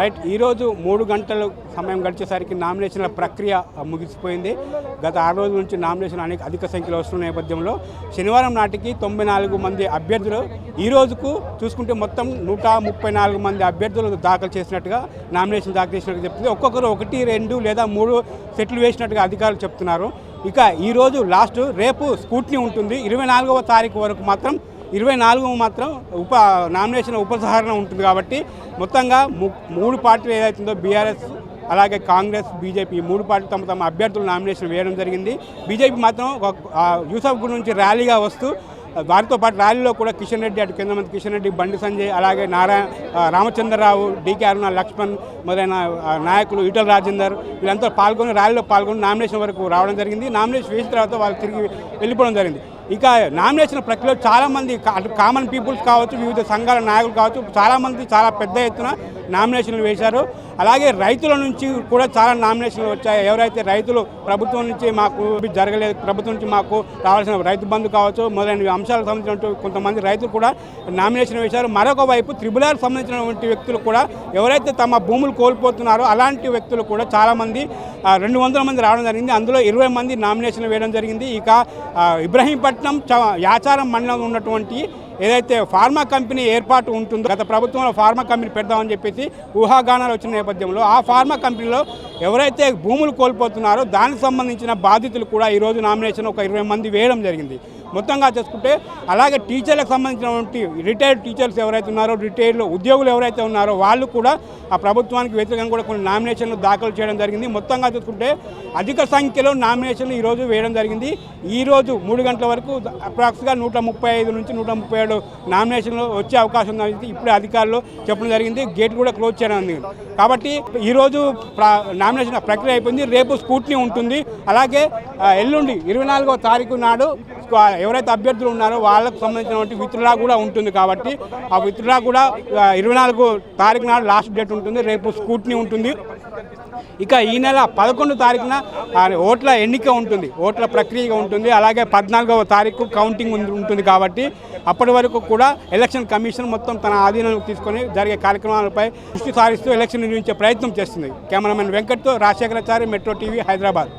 Right ఈరోజు మూడు గంటలు సమయం గడిచేసరికి నామినేషన్ల ప్రక్రియ ముగిసిపోయింది. గత ఆరు రోజుల నుంచి నామినేషన్ అనేక అధిక సంఖ్యలో వస్తున్న నేపథ్యంలో శనివారం నాటికి తొంభై నాలుగు మంది అభ్యర్థులు ఈ రోజుకు చూసుకుంటే మొత్తం నూట ముప్పై నాలుగు మంది అభ్యర్థులు దాఖలు చేసినట్టుగా నామినేషన్ దాఖలు చేసినట్టుగా చెప్తుంది. ఒక్కొక్కరు ఒకటి రెండు లేదా మూడు సెట్లు వేసినట్టుగా అధికారులు చెప్తున్నారు. ఇక ఈరోజు లాస్ట్ రేపు స్కూట్నీ ఉంటుంది. ఇరవై నాలుగవ తారీఖు వరకు మాత్రం ఇరవై నాలుగు మాత్రం ఉప నామినేషన్ ఉపసంహరణ ఉంటుంది కాబట్టి మొత్తంగా ము- మూడు పార్టీలు ఏదైతుందో బీఆర్ఎస్ అలాగే కాంగ్రెస్ బీజేపీ మూడు పార్టీలు తమ తమ అభ్యర్థులు నామినేషన్ వేయడం జరిగింది. బీజేపీ మాత్రం యూసఫ్ గుడి నుంచి ర్యాలీగా వస్తూ వారితో పాటు ర్యాలీలో కూడా కిషన్ రెడ్డి అటు కేంద్ర మంత్రి కిషన్ రెడ్డి బండి సంజయ్ అలాగే నారాయణ రామచంద్రరావు డీకే అరుణ లక్ష్మణ్ మొదలైన నాయకులు ఈటల రాజేందర్ వీళ్ళంతా పాల్గొని ర్యాలీలో పాల్గొని నామినేషన్ వరకు రావడం జరిగింది. నామినేషన్ వేసిన తర్వాత వాళ్ళు తిరిగి వెళ్ళిపోవడం జరిగింది. ఇక నామినేషన్ ప్రక్రియలో చాలామంది అటు కామన్ పీపుల్స్ కావచ్చు వివిధ సంఘాల నాయకులు కావచ్చు చాలామంది చాలా పెద్ద ఎత్తున నామినేషన్లు వేశారు. అలాగే రైతుల నుంచి కూడా చాలా నామినేషన్లు వచ్చాయి. ఎవరైతే రైతులు ప్రభుత్వం నుంచి మాకు జరగలేదు ప్రభుత్వం నుంచి మాకు రావాల్సిన రైతు బంధు కావచ్చు మొదలైన అంశాలకు సంబంధించినటువంటి కొంతమంది రైతులు కూడా నామినేషన్ వేశారు. మరొక వైపు త్రిబుల్ ఆర్ సంబంధించినటువంటి వ్యక్తులు కూడా ఎవరైతే తమ భూములు కోల్పోతున్నారో అలాంటి వ్యక్తులు కూడా చాలామంది రెండు వందల మంది రావడం జరిగింది. అందులో ఇరవై మంది నామినేషన్లు వేయడం జరిగింది. ఇక ఇబ్రహీంపట్ ఇబ్రహీంపట్నం చ- యాచారం మండలంలో ఉన్నటువంటి ఏదైతే ఫార్మా కంపెనీ ఏర్పాటు ఉంటుందో గత ప్రభుత్వంలో ఫార్మా కంపెనీ పెడదామని చెప్పేసి ఊహాగానాలు వచ్చిన నేపథ్యంలో ఆ ఫార్మా కంపెనీలో ఎవరైతే భూములు కోల్పోతున్నారో దానికి సంబంధించిన బాధితులు కూడా ఈరోజు నామినేషన్ ఒక ఇరవై మంది వేయడం జరిగింది. మొత్తంగా చూసుకుంటే అలాగే టీచర్లకు సంబంధించినటువంటి రిటైర్డ్ టీచర్స్ ఎవరైతే ఉన్నారో రిటైర్డ్ ఉద్యోగులు ఎవరైతే ఉన్నారో వాళ్ళు కూడా ఆ ప్రభుత్వానికి వ్యతిరేకంగా కూడా కొన్ని నామినేషన్లు దాఖలు చేయడం జరిగింది. మొత్తంగా చూసుకుంటే అధిక సంఖ్యలో నామినేషన్లు ఈరోజు వేయడం జరిగింది. ఈరోజు మూడు గంటల వరకు అప్రాక్స్గా నూట ముప్పై ఐదు నుంచి నూట ముప్పై ఏడు నామినేషన్లు వచ్చే అవకాశం ఉంది. ఇప్పుడే అధికారులు చెప్పడం జరిగింది. గేట్ కూడా క్లోజ్ చేయడం జరిగింది కాబట్టి ఈరోజు నామినేషన్ ప్రక్రియ అయిపోయింది. రేపు స్కూట్నీ ఉంటుంది. అలాగే ఎల్లుండి ఇరవై నాలుగో తారీఖు నాడు ఎవరైతే అభ్యర్థులు ఉన్నారో వాళ్ళకు సంబంధించినటువంటి విత్డ్రా కూడా ఉంటుంది కాబట్టి ఆ విత్డ్రా కూడా ఇరవై నాలుగు తారీఖు నాడు లాస్ట్ డేట్ ఉంటుంది రేపు స్కూట్నీ ఉంటుంది. ఇక ఈ నెల పదకొండు తారీఖున ఓట్ల ఎన్నిక ఉంటుంది ఓట్ల ప్రక్రియ ఉంటుంది. అలాగే పద్నాలుగవ తారీఖు కౌంటింగ్ ఉంటుంది కాబట్టి అప్పటి వరకు కూడా ఎలక్షన్ కమిషన్ మొత్తం తన ఆధీనంలోకి తీసుకొని జరిగే కార్యక్రమాలపై దృష్టి సారిస్తూ ఎలక్షన్ నిర్వహించే ప్రయత్నం చేస్తుంది. కెమెరామెన్ వెంకట్తో రాజశేఖరాచారి మెట్రో టీవీ హైదరాబాద్.